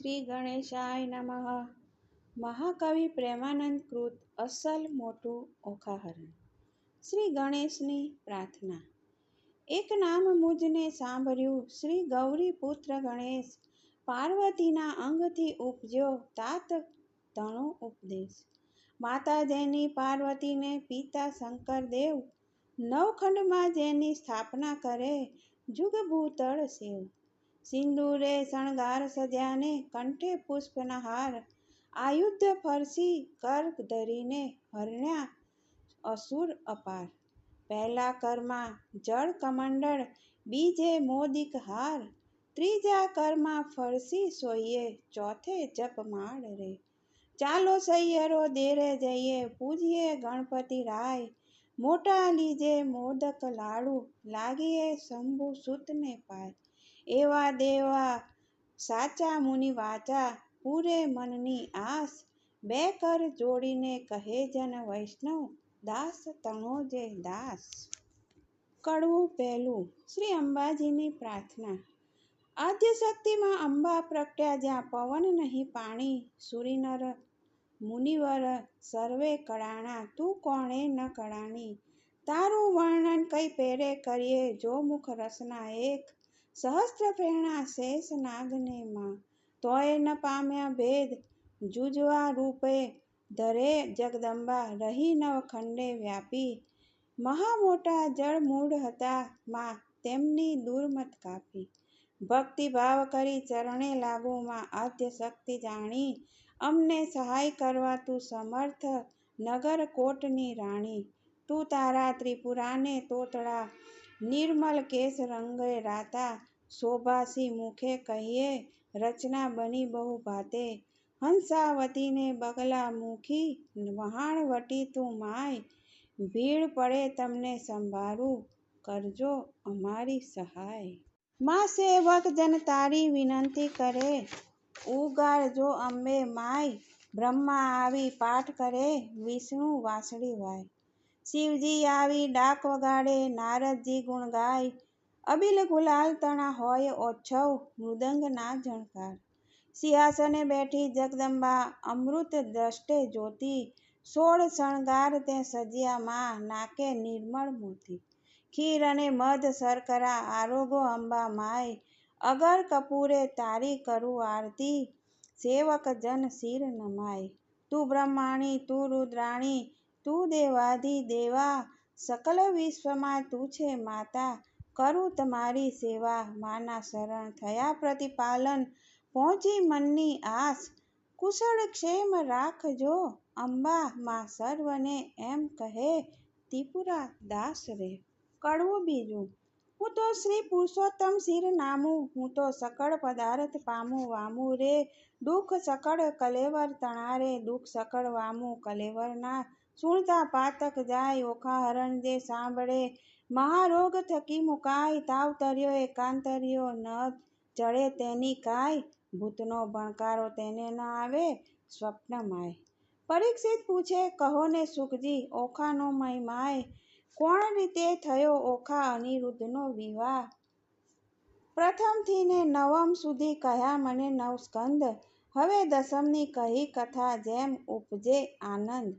શ્રી ગણેશાય નમઃ. મહાકવિ પ્રેમાનંદ કૃત અસલ મોટું ઓખાહરણ. શ્રી ગણેશની પ્રાર્થના. એક નામ મુજને સાંભળ્યું શ્રી ગૌરી પુત્ર ગણેશ. પાર્વતીના અંગથી ઉપજ્યો તાત તણો ઉપદેશ. માતા જેની પાર્વતીને પિતા શંકર દેવ નવખંડમાં જેની સ્થાપના કરે જુગભૂતળ શિવ સિંદૂરે શણગાર સજ્યાને કંઠે પુષ્પના હાર. આયુધ ફરસી કર ધરીને હરણ્યા અસુર અપાર. પહેલા કરમાં જળ કમંડળ, બીજે મોદિક હાર. ત્રીજા કરમાં ફરસી સોઈએ, ચોથે જપમાળ રે. ચાલો સૈયરો દેરે જઈએ, પૂજીએ ગણપતિ રાય. મોટા લીજે મોદક લાડુ, લાગીએ શંભુ સુતને પાય. એવા દેવા. સાચા મુનિ વાચા, પૂરે મનની આસ. બે કર જોડીને કહે જન વૈષ્ણવ, દાસ તણો જે દાસ. કડવું પહેલું, શ્રી અંબાજીની પ્રાર્થના. આદ્ય શક્તિમાં અંબા પ્રગટ્યા જ્યાં પવન નહીં પાણી. સુરીનર મુનિવર, સર્વે કળાણા તું કોણે ન કળાણી તારું વર્ણન કઈ પેરે કરીએ, જો મુખ રસના એક સહસ્ત્ર પ્રેરણા શેષ નાગને માં. તોય ન પામ્યા ભેદ, જુજવા રૂપે ધરે જગદંબા, રહી નવ ખંડે વ્યાપી. મહા મોટા જળમૂળ હતા માં, તેમની દુર્મત કાપી. ભક્તિભાવ કરી ચરણે લાગુ માં, આદ્ય શક્તિ જાણી. અમને સહાય કરવા તું સમર્થ, નગર કોટની રાણી. તું તારા ત્રિપુરાને તોતડા નિર્મલ કેશ રંગે રાતા, શોભાસી મુખે કહીએ, રચના બની બહુ ભાતે. હંસાવતીને બગલા મુખી વહાણવટી તું માય. ભીડ પડે તમને સંભાળું કરજો અમારી સહાય. મા સેવક જન તારી વિનંતી કરે ઉગાડજો અંબે માય. બ્રહ્મા આવી પાઠ કરે, વિષ્ણુ વાસળી વાય. શિવજી આવી ડાક વગાડે, નારદજી ગુણ ગાય. અબિલ ગુલાલ તણા હોય ઓછવ મૃદંગના જણકાર. સિંહાસને બેઠી જગદંબા અમૃત દ્રષ્ટે જોતી. સોળ શણગાર તે સજ્યા માં, નાકે નિર્મળ મોતી ખીર અને મધ શર્કરા આરોગો અંબા માય. અગર કપૂરે તારી કરું આરતી સેવક જન શિર નમાય. તું બ્રહ્માણી, તું રુદ્રાણી તું દેવાધી દેવા, સકલ વિશ્વમાં તું છે માતા. કરું તમારી સેવા, માના શરણ થયા પ્રતિપાલન. પહોંચી મનની આસ, કુશળ ક્ષેમ રાખજો. અંબા, માં સર્વને એમ કહે, ત્રિપુરા દાસ રે. કડવું બીજું, હું તો શ્રી પુરુષોત્તમ શિર નામું, હું તો સકળ પદાર્થ પામું, વામું રે. દુઃખ સકળ કલેવર તણારે, દુઃખ સકળ વામું કલેવર ના સુણતા પાતક જાય, ઓખા હરણ જે સાંભળે. મહારોગ થકી મુકાય, તાવ તર્યો, એકાંતર્યો, ન ચડે તેની કાય ભૂતનો ભણકારો તેને ન આવે સ્વપ્નમાય પરીક્ષિત પૂછે, કહો ને સુખજી, ઓખાનો મહિમાય. કોણ રીતે થયો ઓખા અનિરુદ્ધનો વિવાહ? પ્રથમથી ને નવમ સુધી કહ્યા મને નવસ્કંદ. હવે દસમની કહી કથા જેમ ઉપજે આનંદ.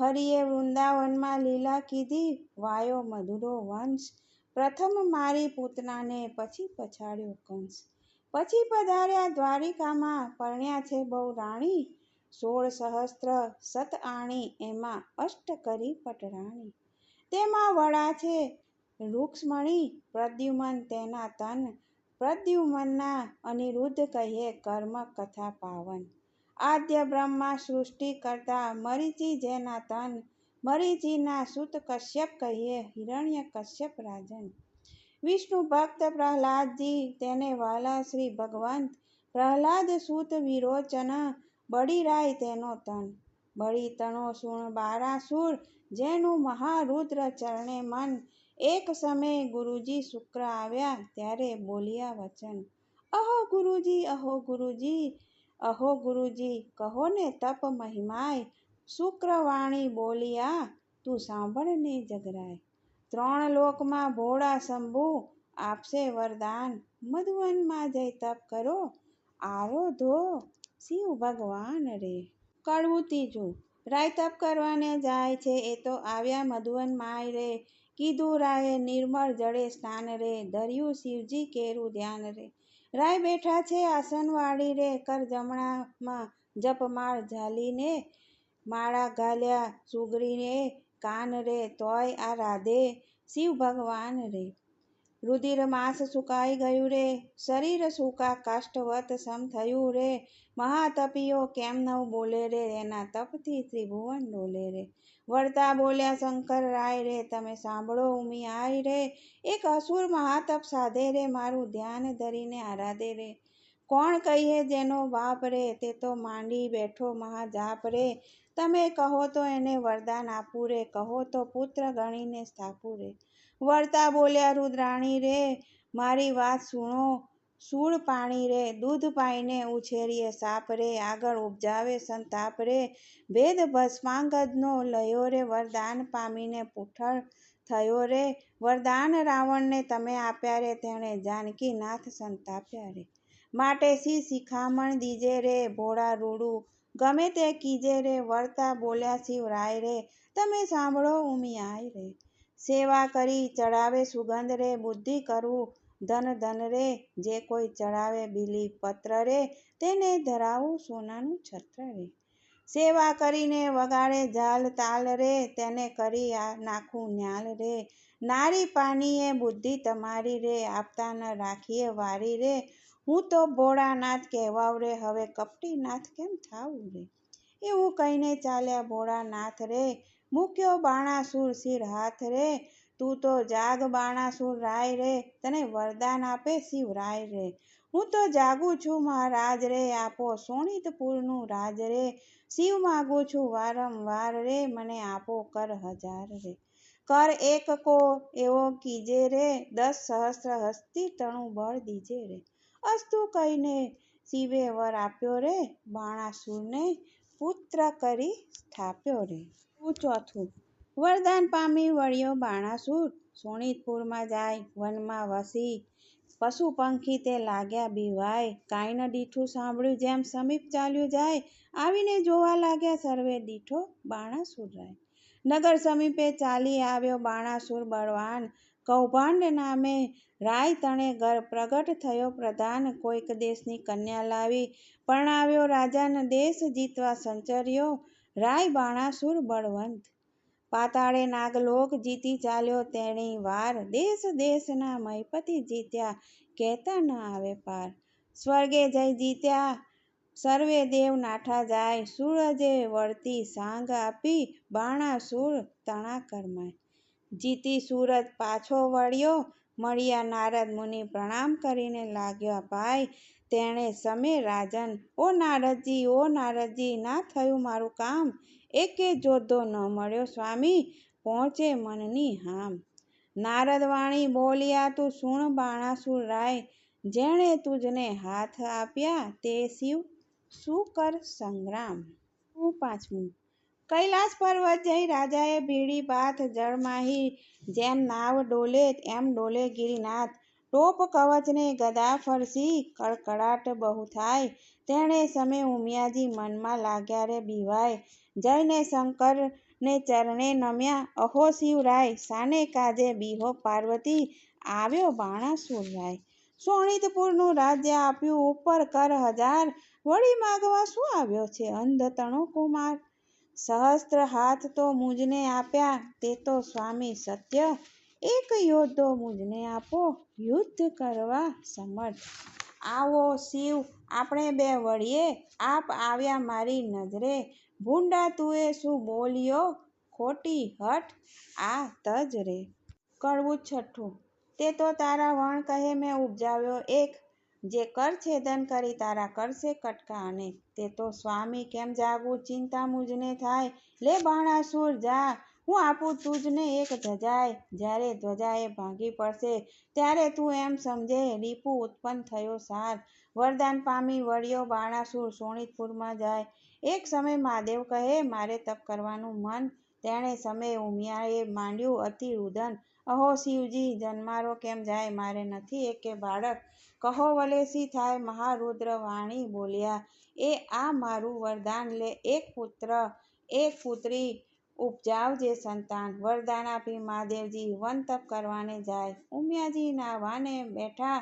હરિએ વૃંદાવનમાં લીલા કીધી, વાયો મધુરો વંશ, પ્રથમ મારી પૂતનાને પછી પછાડ્યો કંસ. પછી પધાર્યા દ્વારિકામાં, પરણ્યા છે બહુ રાણી. સોળ સહસ્ત્ર સત આણી, એમાં અષ્ટ કરી પટરાણી. તેમાં વડા છે રૂક્ષ્મણી, પ્રદ્યુમન તેના તન, પ્રદ્યુમનના અનિરુદ્ધ કહીએ કર્મ કથા પાવન. આદ્ય બ્રહ્મા સૃષ્ટિ કરતા મરીચી જેના તન, મરીચીના સુત કશ્યપ કહીએ, હિરણ્ય કશ્યપ રાજન. વિષ્ણુ ભક્ત પ્રહલાદજી, તેને વાલા શ્રી ભગવંત, પ્રહલાદ સુત વિરોચન, બળીરાય તેનો તન. બળી તણો સુણ બારાસુર જેનું મહારુદ્ર ચરણે મન. એક સમયે ગુરુજી શુક્ર આવ્યા, ત્યારે બોલ્યા વચન. અહો ગુરુજી અહો ગુરુજી અહો ગુરુજી, કહો ને તપ મહિમાય. શુક્રવાણી બોલિયા, તું સાંભળ ને જગરાય. ત્રણ લોકમાં ભોળા શંભુ, આપશે વરદાન. મધુવનમાં જઈ તપ કરો આરોધો શિવ ભગવાન રે. કડવું ત્રીજું, રાય તપ કરવાને જાય છે, એ તો આવ્યા મધુવન માય રે. કીધું રાયે નિર્મળ જળે સ્નાન રે ધર્યું શિવજી કેરું ધ્યાન રે. રાય બેઠા છે આસન વાળી રે. કર જમણામાં જપમાળ ઝાલીને, માળા ગાલ્યા સુગરીને કાન રે તોય આ રાધે શિવ ભગવાન રે. રુધિર માસ સુકાઈ ગયું રે, શરીર સુકા કાષ્ઠવત સમ થયું રે. મહાતપીઓ કેમ નવ બોલે રે, એના તપથી ત્રિભુવન ડોલે રે. વળતા બોલ્યા, શંકર રાય રે, તમે સાંભળો, ઉમી, આય રે, એક અસુર મહાતપ સાધે રે, મારું ધ્યાન ધરીને આરાધે રે. કોણ કહીએ જેનો બાપ રે, તે તો માંડી બેઠો મહાજાપ રે. તમે કહો તો એને વરદાન આપું રે, કહો તો પુત્ર ગણીને સ્થાપું રે. વળતા બોલ્યા, રુદ્રાણી રે, મારી વાત સુણો સૂળ પાણી રે, દૂધ પાઈને ઉછેરીએ, સાપ રે, આગળ ઉપજાવે સંતાપ રે. ભેદ ભસ્માંગદનો લયો રે, વરદાન પામીને પૂઠળ થયો રે. વરદાન રાવણને તમે આપ્યા રે, તેણે જાનકીનાથ સંતાપ્યા રે. માટે સી શિખામણ દીજે રે, ભોળા રૂડું ગમે તે કીજે રે વર્તા બોલ્યા શિવરાય રે, તમે સાંભળો ઉમિયાય રે. સેવા કરી ચડાવે સુગંધ રે, બુદ્ધિ કરવું ધન ધન રે, જે કોઈ ચડાવે બીલી પત્ર રે, તેને ધરાવું સોનાનું છત્ર રે. સેવા કરીને વગાડે ઝાલ તાલ રે, તેને કરી નાખું ન્યાલ રે. નારી પાનીએ બુદ્ધિ તમારી રે, આપતા ન રાખીએ વારી રે. હું તો ભોળાનાથ કહેવાવ રે, હવે કપટીનાથ કેમ થાવું રે? એવું કહીને ચાલ્યા ભોળાનાથ રે. મૂક્યો બાણાસુર શિર હાથ રે. તું તો જાગ બાણાસુર રાય રે, તને વરદાન આપે શિવરાય રે. હું તો જાગું છું મહારાજ રે, આપો સોણિતપુરનું રાજ રે. શિવ માગું છું વારંવાર રે, મને આપો કર હજાર રે. કર એક કો, એવો કીજે રે, દસ સહસ્ર હસ્તી તણું બળ દીજે રે. અસ્તુ કહીને શિવે વર આપ્યો રે, બાણાસુરને પુત્ર કરી સ્થાપ્યો રે. ચોથું વરદાન પામી વળ્યો બાણાસુર. સોનિતપુરમાં જાય, વનમાં વસી. પશુ પંખી તે લાગ્યા બીવાય કાંઈ ન દીઠું સાંભળ્યું જેમ સમીપ ચાલ્યું જાય. આવીને જોવા લાગ્યા સર્વે દીઠો બાણાસુર રાય નગર સમીપે ચાલી આવ્યો બાણાસુર બળવાન. કૌભાંડ નામે રાય તણે ગર પ્રગટ થયો પ્રધાન. કોઈક દેશની કન્યા લાવી પરણાવ્યો રાજાનો દેશ જીતવા સંચર્યો. રાય બાણાસુર બળવંત. પાતાળે નાગલોક જીતી ચાલ્યો તેણી વાર. દેશ દેશના મહીપતિ જીત્યા, કહેતા ન આવે પાર. સ્વર્ગે જઈ જીત્યા, સર્વે દેવ નાઠા જાય. સૂરજે વળતી સાંગ આપી બાણાસુર તણા કરમાય. જીતી સૂરજ પાછો વળ્યો, મળ્યા નારદ મુનિ પ્રણામ કરીને લાગ્યો ભાઈ. તેણે સમે રાજન, ઓ નારદજી ઓ નારદજી, ના થયું મારું કામ? એકે જોતો ન મળ્યો સ્વામી, પહોંચે મનની હામ. નારદવાણી બોલ્યા, તું સુણ બાણાસુર રાય, જેણે તુજને હાથ આપ્યા તે શિવ, શું કર સંગ્રામ? હું પાંચમું. કૈલાસ પર્વત જઈ રાજાએ ભીડી પાથ જળમાહી, જેમ નાવ ડોલે એમ ડોલે ગિરિનાથ. ટોપ કવચને ગદા ફરસી, કડકડાટ બહુ થાય. તેણે સમે ઉમિયાજી મનમાં લાગ્યા રે બીવાય, જઈને શંકર ને ચરણે નમ્યા. અહો શિવરાય સાને કાજે બીહો પાર્વતી? આવ્યો બાણાસુર રાય સોણિતપુરનું રાજ્ય આપ્યું ઉપર કર હજાર. વળી માગવા શું આવ્યો છે અંધ તણો કુમાર? સહસ્ત્ર હાથ તો મુજને આપ્યા, તે તો સ્વામી સત્ય. એક યોદ્ધો મુજને આપો, યુદ્ધ કરવા સમર્થ. આવો શિવ આપણે બે વળીએ, આપ આવ્યા મારી નજરે. ભૂંડા, તુએ શું બોલ્યો? ખોટી હઠ આ તજ રે. કડવું છઠ્ઠું. તે તો તારા વણ કહે મેં ઉપજાવ્યો એક. જે કર છેદન કરી તારા કરશે કટકા અને તે તો સ્વામી કેમ જાગવું? ચિંતા મુજને થાય. લે બાણાસુર જા. હું આપું તુજને એક ધજાય. જ્યારે ધ્વજાએ ભાંગી પડશે, ત્યારે તું એમ સમજે રીપુ ઉત્પન્ન થયો સાર. વરદાન પામી વળ્યો બાણાસુર સોણિતપુરમાં જાય. એક સમય મહાદેવ કહે, મારે તપ કરવાનું મન. તેણે સમયે ઉમિયાએ માંડ્યું, અતિ રુદન. અહો શિવજી, જન્મારો કેમ જાય? મારે નથી એકે બાળક. કહો વલેસી થાય? મહારુદ્ર વાણી બોલ્યા. એ આ મારું વરદાન લે. એક પુત્ર, એક પુત્રી ઉપજાવજે સંતાન વરદાન આપી મહાદેવજી વન તપ કરવાને જાય. ઉમિયાજીના વાને બેઠા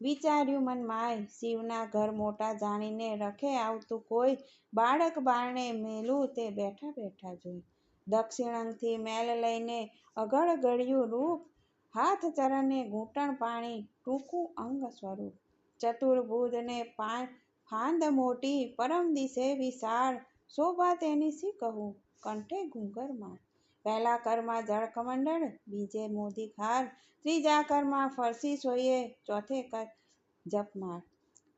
વિચાર્યું મન માય, શિવના ઘર મોટા જાણીને રખે આવતું કોઈ બાળક બારણે મેલું તે બેઠા બેઠા જોઈ. દક્ષિણથી મેલ લઈને અગળ ગળ્યું રૂપ, હાથ ચરણને ઘૂંટણ પાણી ટૂંકું અંગ સ્વરૂપ. ચતુર્ભુજને ને ફાંદ મોટી પરમ દિશે વિશાળ, શોભા તેની સી કહું? કંઠે ઘૂંઘરમાળ પહેલા કરમાં જળ કમંડળ, બીજે મોદી ખાર, ત્રીજા કરમાં ફરસી સોયે, ચોથે કર જપમાળ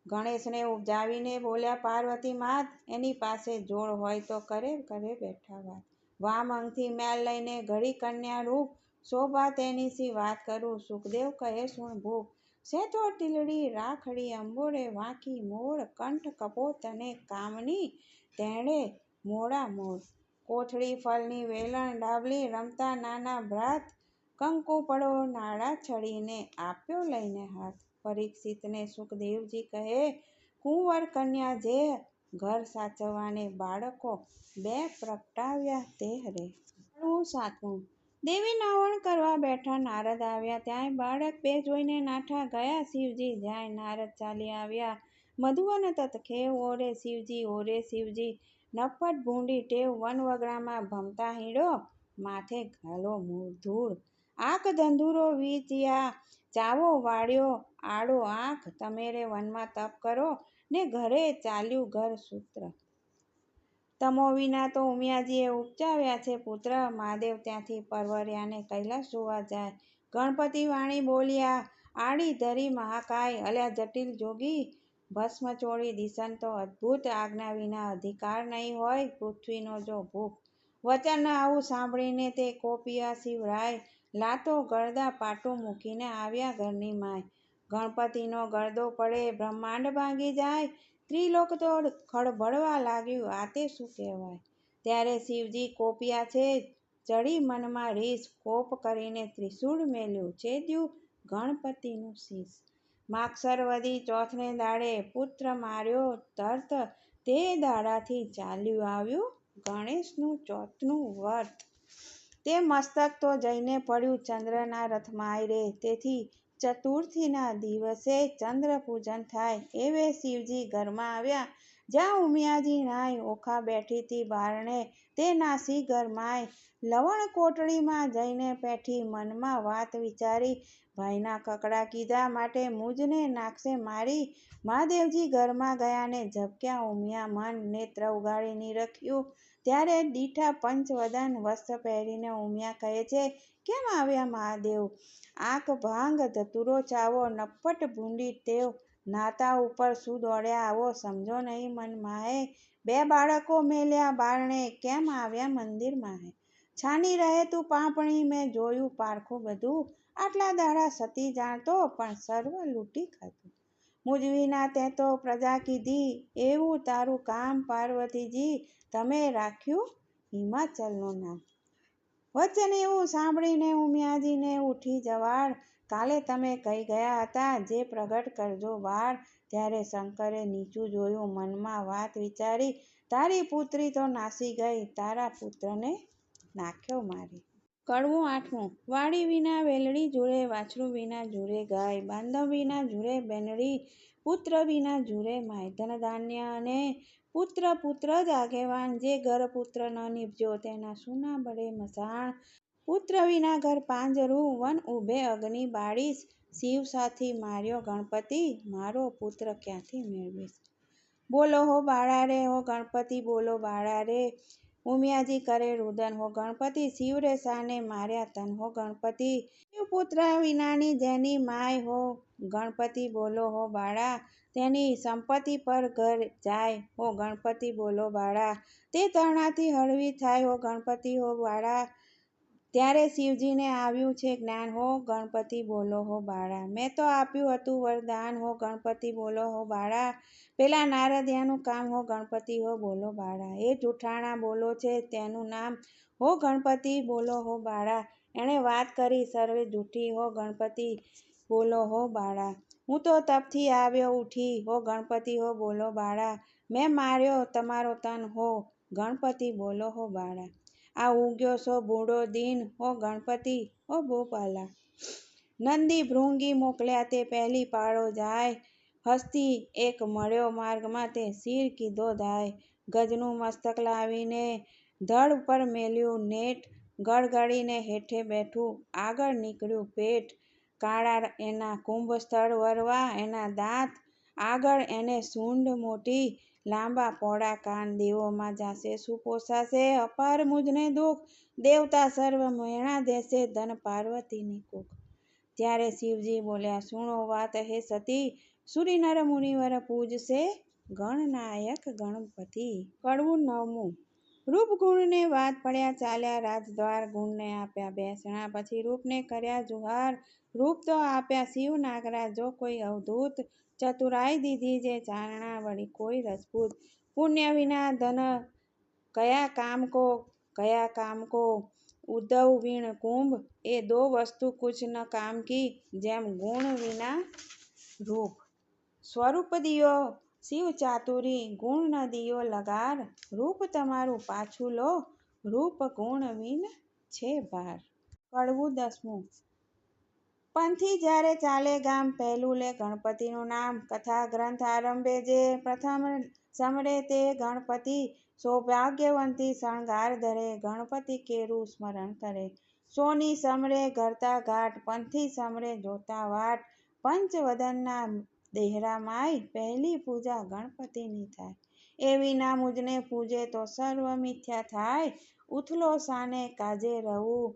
ગણેશને ઉપજાવીને બોલ્યા, પાર્વતી માત, એની પાસે જોડ હોય તો કરે કરે બેઠા વાત. વામ અંગથી મેલ લઈને ઘડી કન્યા રૂપ શોભા તેની સી વાત કરું, સુખદેવ કહે, સુણ ભૂખ સેતો ટીલડી રાખડી અંબોડે વાંકી મોળ કંઠ કપોત અને કામની, તેણે મોડા મોડ કોથળી ફલની વેલણ, ડાબલી, રમતા નાના ભ્રાત, કંકુ પડો, નાળા છડીને આપ્યો લઈને હાથ. પરીક્ષિતને સુખદેવજી કહે, કુંવર કન્યા જે ઘર સાચવવાને બાળકો બે પ્રગટાવ્યા તે હરે સાતમું દેવી નાવણ કરવા બેઠા નારદ આવ્યા. ત્યાંય બાળક બે જોઈને નાઠા ગયા. શિવજી જ્યાં નારદ ચાલી આવ્યા. મધુવન તતખે, ઓરે શિવજી ઓરે શિવજી. નફ્ફટ ભૂંડી ટેવ વન વગડામાં ભમતા હીડો માથે ઘાલો મૂળ ધૂળ. આંખ ધંધુરો વીંચ્યા ચાવો વાળ્યો, આડો આંખ, તમેરે વનમાં તપ કરો, ને ઘરે ચાલ્યું ઘર સૂત્ર. તમો વિના તો ઉમિયાજીએ ઉપજાવ્યા છે પુત્ર, મહાદેવ ત્યાંથી પરવર્યાને કૈલાસ જોવા જાય. ગણપતિ વાણી બોલ્યા, આડી ધરી મહાકાય, અલ્યા જટિલ જોગી ભસ્મ દિશન તો અદ્ભુત આજ્ઞા વિના અધિકાર નહીં હોય. પૃથ્વીનો જો ભૂખ વચન આવું સાંભળીને તે કોપિયા શિવરાય લાતો ગળદા પાટું મૂકીને આવ્યા ઘરની માય. ગણપતિનો ગળદો પડે, બ્રહ્માંડ ભાંગી જાય. ત્રિલોક તો ખળભળવા લાગ્યું આ તે શું કહેવાય? ત્યારે શિવજી કોપિયા છે, ચડી મનમાં રીસ, કોપ કરીને ત્રિશૂળ મેલ્યું, છેદ્યું ગણપતિનું શીશ. માગસર વધી ચોથને દાડે પુત્ર માર્યો તર્ત તે દાડાથી ચાલ્યું આવ્યું ગણેશનું ચોથનું વર્ત. તે મસ્તક તો જઈને પડ્યું ચંદ્રના રથમાં રે તેથી ચતુર્થીના દિવસે ચંદ્ર પૂજન થાય. એવે શિવજી ઘરમાં આવ્યા. જ્યાં ઉમિયાજી નાય ઓખા બેઠીતી બારણે, તે નાસી ઘરમાંય લવણ કોટડીમાં જઈને પેઠી મનમાં વાત વિચારી, ભાઈના કકડા કીધા માટે મુજને નાખશે મારી. મહાદેવજી ઘરમાં ગયાને ઝબક્યા ઉમિયા મન નેત્ર ઉગાડી નિરખ્યું ત્યારે દીઠા પંચવદન વસ્ત્ર પહેરીને ઉમિયા કહે છે, કેમ આવ્યા મહાદેવ? આંખ ભાંગ, ધતુરો ચાવો, નપટ ભૂંડી ટેવ. નાતા ઉપર શું દોડ્યા આવો સમજો નહીં મન માહે. બે બાળકો મેલ્યા બારણે, કેમ આવ્યા મંદિર માહે? છાની રહે તું પાપણી, મેં જોયું પારખું બધું. આટલા દાડા સતી જાણતો, પણ સર્વ લૂંટી ખાતું મુજ વિના તે તો પ્રજા કીધી, એવું તારું કામ પાર્વતીજી, તમે રાખ્યું? હિમાચલનું નામ. વચન એવું સાંભળીને ઉમિયાજીને ઉઠી જવાળ. કાલે તમે કહી ગયા હતા જે પ્રગટ કરજો. વાળ ત્યારે શંકરે નીચું જોયું, મનમાં વાત વિચારી, તારી પુત્રી તો નાસી ગઈ, તારા પુત્રને નાખ્યો મારી. કડવું આઠમું, વાડી વિના વેલડી જુરે, વાછરું વિના જુરે ગાય, બાંધવ વિના જુરે બેનડી, પુત્ર વિના જુરે માયધન ધાન્ય અને પુત્ર પુત્ર જ આગેવાન, જે ઘર પુત્ર ન નીપજો તેના સુના બળે મસાણ પુત્ર વિના ઘર પાંજરું, વન ઉભે અગ્નિ બાળીશ, શિવ સાથી માર્યો ગણપતિ, મારો પુત્ર ક્યાંથી મેળવીશ? બોલો હો બાળા રે હો ગણપતિ, બોલો બાળા રે ઉમિયાજી કરે રુદન. હો ગણપતિ શિવ રે સાને માર્યા તન. હો ગણપતિ, શિવ પુત્ર વિનાની જેની માય હો. ગણપતિ, બોલો હો બાળા, તેની સંપત્તિ પર ઘર જાય. હો ગણપતિ, બોલો બાળા, તે તરણાથી હળવી થાય. હો ગણપતિ, હો બાળા ત્યારે શિવજીને આવ્યું છે, જ્ઞાન હો ગણપતિ, બોલો હો બાળા. મેં તો આપ્યું હતું વરદાન, હો ગણપતિ, બોલો હો બાળા. પેલા નારદિયાનું કામ, હો ગણપતિ, હો બોલો બાળા. એ જૂઠાણા બોલો છે, તેનું નામ, હો ગણપતિ, બોલો હો બાળા. એણે વાત કરી, સર્વે જૂઠી હો ગણપતિ, બોલો હો બાળા. હું તો તપથી આવ્યો ઉઠી, હો ગણપતિ, હો બોલો બાળા. મેં માર્યો, તમારો તન હો ગણપતિ, બોલો હો બાળા. આ ઉગ્યો સો બૂઢો દિન હો ગણપતિ હો ગોપાલા નંદી ભૃંગી મોકલ્યા તે પહેલી પાળો જાય. હસ્તી એક મળ્યો માર્ગમાં તે શિર કીધો દાય ગજનું મસ્તક લાવીને ધડ ઉપર મેલ્યું નેટ. ગળગળીને હેઠે બેઠું આગળ નીકળ્યું પેટ. કાળા એના કુંભ સ્થળ વરવા એના દાંત. આગળ એને સૂંઢ મોટી લાંબા પોળા કાન દેવોમાં જાશે શું પોસાશે અપાર મુજને દુઃખ, દેવતા સર્વ મેણા દેશે ધન પાર્વતીની કુખ. ત્યારે શિવજી બોલ્યા, સુણો વાત હે સતી સુરી નર મુનિવર પૂજશે ગણનાયક ગણપતિ. કડવું નવમું. રૂપ ગુણને વાત પડ્યા ચાલ્યા, રાજદ્વાર ગુણને આપ્યા બેસણા, પછી રૂપને કર્યા જુહાર. રૂપ તો આપ્યા શિવ નાગરા જો કોઈ અવધૂત ચતુરાઈ દીધી જે ચારણા વળી કોઈ રસભૂત પુણ્ય વિના ધન કયા કામ કો, કયા કામ કો? ઉદ્ધવ વીણ કુંભ એ દો વસ્તુ કુછ ન કામ કી, જેમ ગુણ વિના રૂપ. સ્વરૂપ દિયો શિવ ચાતુરી, ગુણ ન દિયો લગાર. રૂપ તમારું પાછું લો, રૂપ ગુણ વિન છે ભાર. કડવું દસમું. પંથી જ્યારે ચાલે ગામ પહેલું લે ગણપતિનું નામ કથા ગ્રંથ આરંભે જે પ્રથમ સમરે તે ગણપતિ સૌભાગ્યવંતી શણગાર ધરે, ગણપતિ કેરું સ્મરણ કરે. સોની સમરે ઘરતા ઘાટ, પંથી સમરે જોતા વાટ, પંચવદનના દેહરા માય પહેલી પૂજા ગણપતિની થાય. એવી ના મુજને પૂજે તો સર્વ મિથ્યા થાય. ઉથલો સાને કાજે રહું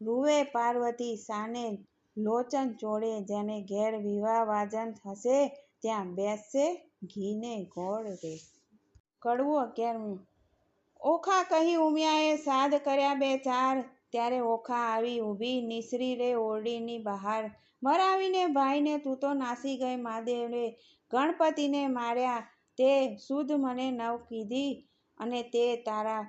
રૂવે પાર્વતી સાને લોચન ચોળે જેને ઘેર વિવાહ વાજન થશે, ત્યાં બેસશે ઘીને ગોળ રે. કડવું અગિયારમું ઓખા કહી ઉમિયાએ સાદ કર્યા બે ચાર, ત્યારે ઓખા આવી ઊભી, નિસરી રે ઓરડીની બહાર. મરાવીને ભાઈને તું તો નાસી ગઈ મહાદેવ ગણપતિને માર્યા, તે સુધ મને નવ કીધી, અને તે તારા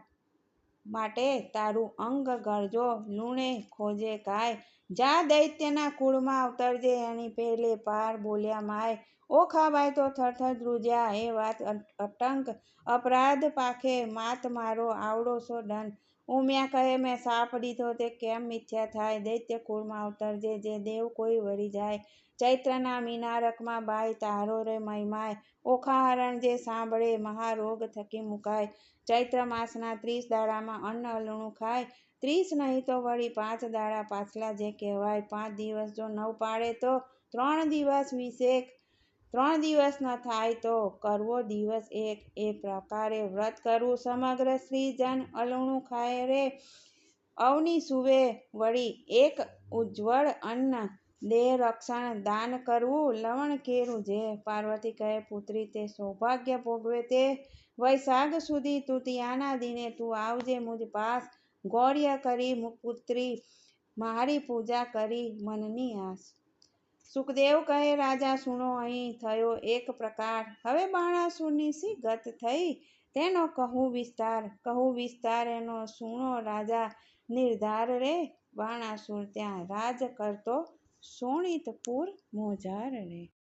માટે તારું અંગ ગળજો લૂણે ખોજે કાય. જા દૈત્યના કુળમાં અવતરજે એની પહેલે પાર બોલ્યા, માય ઓખાબાઈ તો થરથર ધ્રુજ્યા, એ વાત અટંક અપરાધ પાખે માત મારો આવડો સો દંડ ઉમિયા કહે, મેં સાપ દીધો તે કેમ મિથ્યા થાય? દૈત્ય કુળમાં અવતરજે, જે દેવ કોઈ વરી જાય. ચૈત્રના મીનારકમાં બાઈ તારો રે મહિમાય. ઓખાહરણ જે સાંભળે, મહારોગ થકી મુકાય. ચૈત્ર માસના ત્રીસ દાડામાં અન્ન અલણું ખાય. ત્રીસ નહીં તો વળી પાંચ દાડા પાછલા જે કહેવાય. પાંચ દિવસ જો નવ પાડે તો ત્રણ દિવસ વિશેક ત્રણ દિવસ ન થાય તો કરવો દિવસ એક. એ પ્રકારે વ્રત કરવું સમગ્ર શ્રીજન અલણું ખાય રે. અવની સુવે વળી એક ઉજ્જવળ અન્ન દેહ રક્ષણ દાન કરવું લવણ કેરું. જે પાર્વતી કહે, પુત્રી, તે સૌભાગ્ય ભોગવે તે. વૈશાખ સુધી તૃતીયાના દિને તું આવજે મુજ પાસ. ગૌર્ય કરી પુત્રી, મારી પૂજા કરી મનની આસ. સુખદેવ કહે, રાજા, સુણો, અહીં થયો એક પ્રકાર. હવે બાણાસુરની સી ગત થઈ? તેનો કહું વિસ્તાર. કહું વિસ્તાર એનો સુણો રાજા નિર્ધાર રે. બાણાસુર ત્યાં રાજ કરતો સોણિતપુર મોજાર રે.